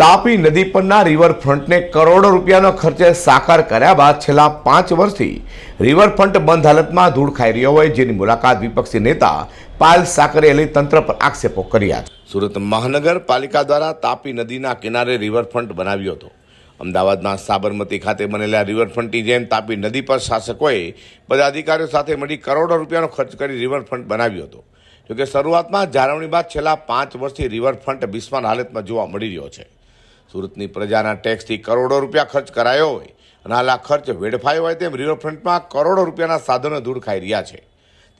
તાપી નદી પરના રિવરફ્રન્ટને કરોડો રૂપિયાનો ખર્ચે સાકાર કર્યા બાદ છેલ્લા પાંચ વર્ષથી રિવરફ્રન્ટ બંધ હાલતમાં ધૂળ ખાઈ રહ્યો હોય, જેની મુલાકાત વિપક્ષી નેતા પાલ સાકરે તંત્ર પર આક્ષેપો કર્યા સુરત મહાનગરપાલિકા દ્વારા તાપી નદીના કિનારે રિવરફ્રન્ટ બનાવ્યો હતો. અમદાવાદના સાબરમતી ખાતે બનેલા રિવરફ્રન્ટની જેમ તાપી નદી પર શાસકોએ બધા અધિકારીઓ સાથે મળી કરોડો રૂપિયાનો ખર્ચ કરી રિવરફ્રન્ટ બનાવ્યો હતો. જોકે શરૂઆતમાં જાળવણી બાદ છેલ્લા પાંચ વર્ષથી રિવરફ્રન્ટ બિસ્માન હાલતમાં જોવા મળી રહ્યો છે. સુરતની પ્રજાના ટેક્સથી કરોડો રૂપિયા ખર્ચ કરાયો હોય અને હાલ આ ખર્ચ વેડફાયો હોય તેમ રિવરફ્રન્ટમાં કરોડો રૂપિયાના સાધનો દૂર ખાઈ રહ્યા છે.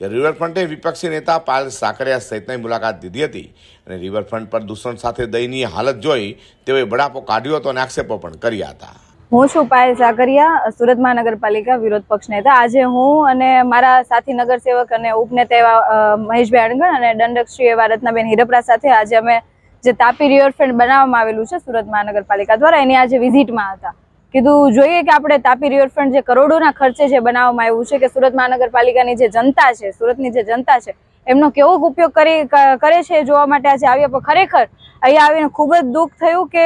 ત્યારે રિવરફ્રન્ટે વિપક્ષી નેતા પાલ સાકરિયા સહિતની મુલાકાત લીધી હતી અને રિવરફ્રન્ટ પર દૂષણ સાથે દયનીય હાલત જોઈ તેઓએ બડાપો કાઢ્યો હતો અને આક્ષેપો પણ કર્યા હતા. હું છું પાયલ સાકરિયા, સુરત મહાનગરપાલિકા વિરોધ પક્ષ નેતા. આજે હું અને મારા સાથી નગરસેવક અને ઉપનેતા એવા મહેશભાઈ અણગણ અને દંડકશ્રી એવા રત્નાબેન હિરપરા સાથે આજે અમે જે તાપી રિવરફ્રન્ટ બનાવવામાં આવેલું છે સુરત મહાનગરપાલિકા દ્વારા, એની આજે વિઝિટમાં હતા. કીધું જોઈએ કે આપણે તાપી રિવરફ્રન્ટ જે કરોડોના ખર્ચે જે બનાવવામાં આવ્યું છે કે સુરત મહાનગરપાલિકાની જે જનતા છે, સુરતની જે જનતા છે, એમનો કેવો ઉપયોગ કરી કરે છે જોવા માટે આજે આવ્યા. પણ ખરેખર અહીંયા આવીને ખૂબ જ દુઃખ થયું કે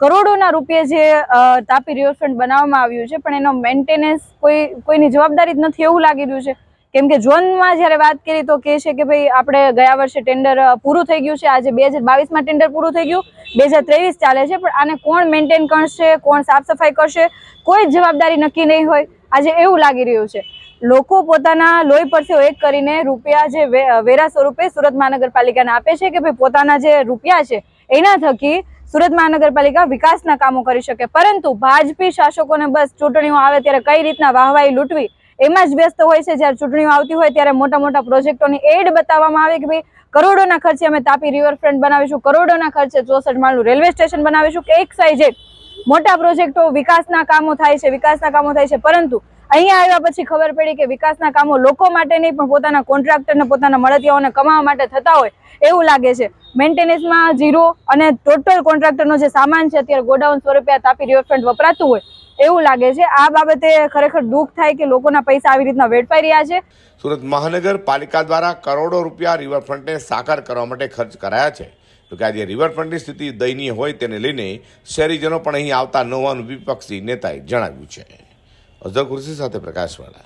કરોડોના રૂપિયે જે તાપી રિવરફ્રન્ટ બનાવવામાં આવ્યું છે, પણ એનો મેન્ટેનન્સ કોઈ, કોઈની જવાબદારી જ નથી એવું લાગી રહ્યું છે. કેમ કે ઝોનમાં જ્યારે વાત કરી તો કહે છે કે ભાઈ, આપણે ગયા વર્ષે ટેન્ડર પૂરું થઈ ગયું છે. આજે બે હજાર બાવીસમાં ટેન્ડર પૂરું થઈ ગયું. બે હજાર ત્રેવીસ ચાલે છે, પણ આને કોણ મેન્ટેન કરશે, કોણ સાફ સફાઈ કરશે, કોઈ જવાબદારી નક્કી નહીં હોય. આજે એવું લાગી રહ્યું છે. લોકો પોતાના લોહી પરસેવો એક કરીને રૂપિયા જે વેરા સ્વરૂપે સુરત મહાનગરપાલિકાને આપે છે કે ભાઈ, પોતાના જે રૂપિયા છે, એના થકી સુરત મહાનગરપાલિકા વિકાસના કામો કરી શકે. પરંતુ ભાજપી શાસકોને બસ ચૂંટણીઓ આવે ત્યારે કઈ રીતના વાહવાઈ લૂંટવી એમાં જ વ્યસ્ત હોય છે. જ્યારે ચૂંટણીઓ આવતી હોય ત્યારે મોટા મોટા પ્રોજેક્ટોની એડ બતાવવામાં આવે કે ભાઈ, કરોડોના ખર્ચે અમે તાપી રિવરફ્રન્ટ બનાવીશું, કરોડોના ખર્ચે ચોસઠ માળનું રેલવે સ્ટેશન બનાવીશું કે એક સાઈઝે મોટા પ્રોજેક્ટો વિકાસના કામો થાય છે, વિકાસના કામો થાય છે. પરંતુ અહીંયા આવ્યા પછી ખબર પડી કે વિકાસના કામો લોકો માટે નહીં, પણ પોતાના કોન્ટ્રાક્ટરને, પોતાના મળતિયાઓને કમાવા માટે થતા હોય એવું લાગે છે. મેન્ટેનન્સમાં ઝીરો અને ટોટલ કોન્ટ્રાક્ટરનો જે સામાન છે, અત્યારે ગોડાઉન સ્વરૂપે આ તાપી રિવરફ્રન્ટ વપરાતું હોય એવું લાગે છે. આ બાબતે ખરેખર દુઃખ થાય કે લોકોના પૈસા આવી રીતના વેડફાઈ રહ્યા છે? સુરત મહાનગરપાલિકા દ્વારા કરોડો રૂપિયા રિવરફ્રન્ટને સાકાર કરવા માટે ખર્ચ કરાયા છે. જોકે આજે રિવરફ્રન્ટની સ્થિતિ દયનીય હોય તેને લઈને શહેરીજનો પણ અહીં આવતા ન હોવાનું વિપક્ષી નેતાએ જણાવ્યું છે. અઝર ખુરશી સાથે પ્રકાશવાળા.